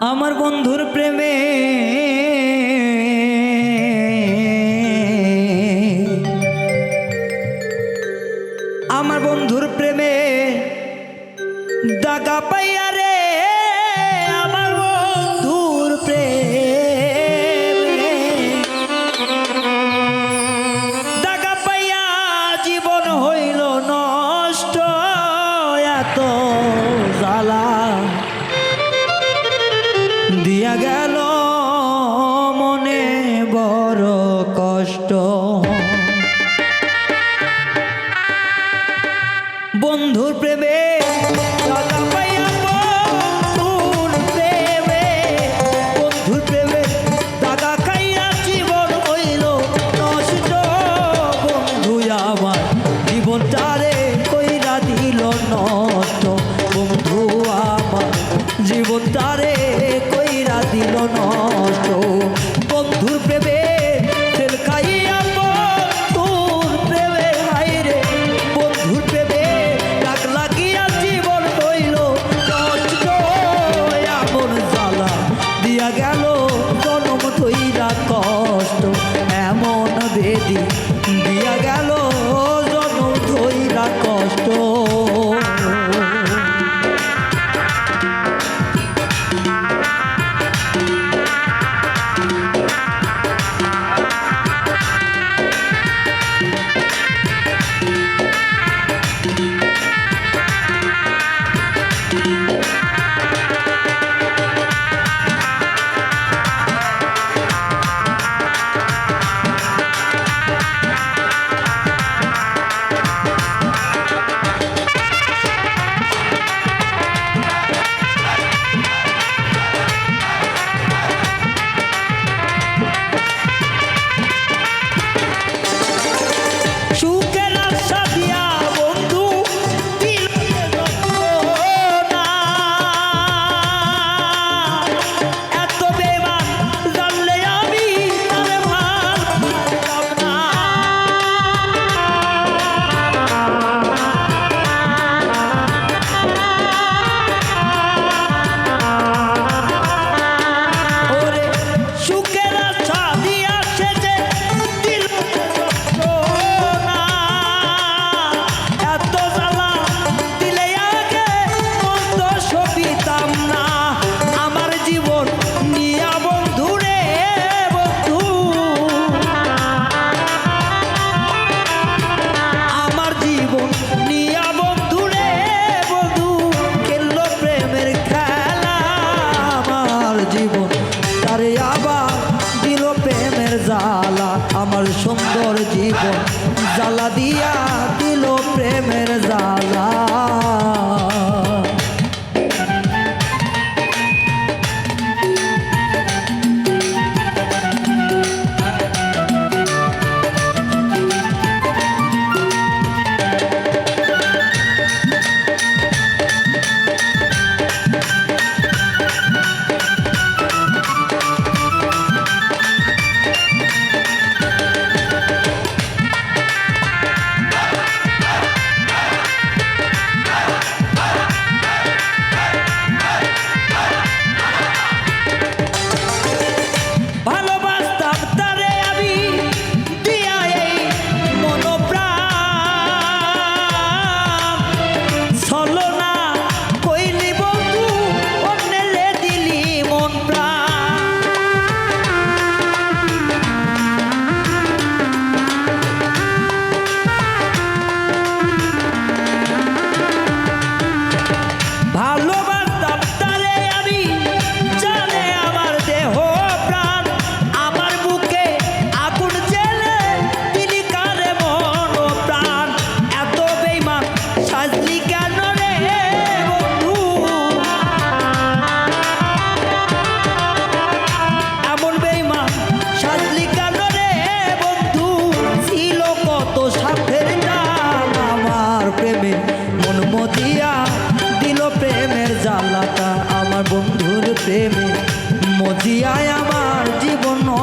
আমার বন্ধুর প্রেমে জীবন তারে কইরা দিল নষ্ট। বন্ধুর প্রেমে জ্বালা দিয়া দিল প্রেমের জ্বালা।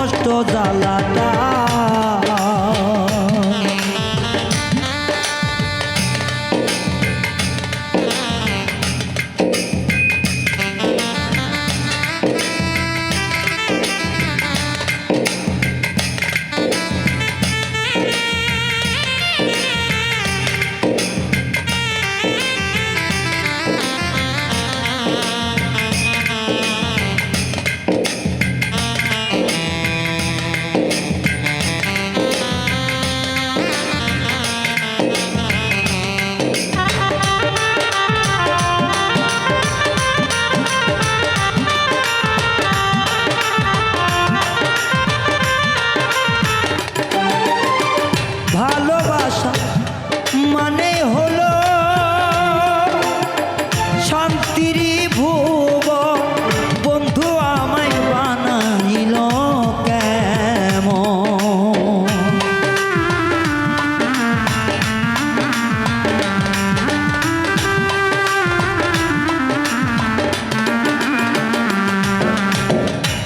কষ্ট জ্বালাটা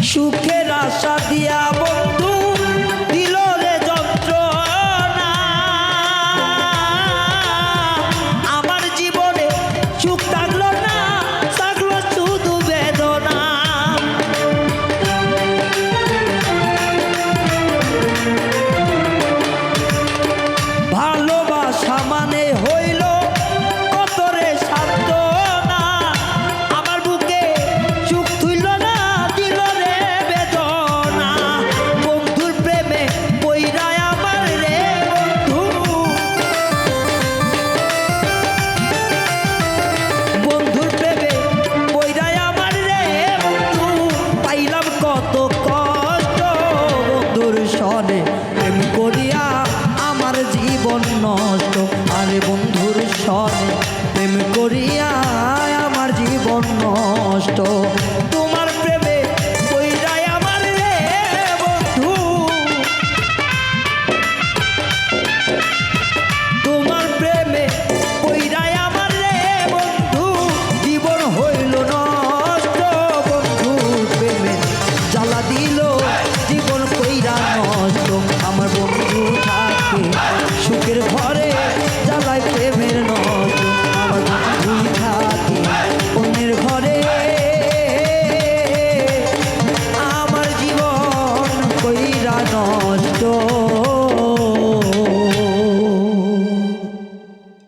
সুখের আশা দিয়া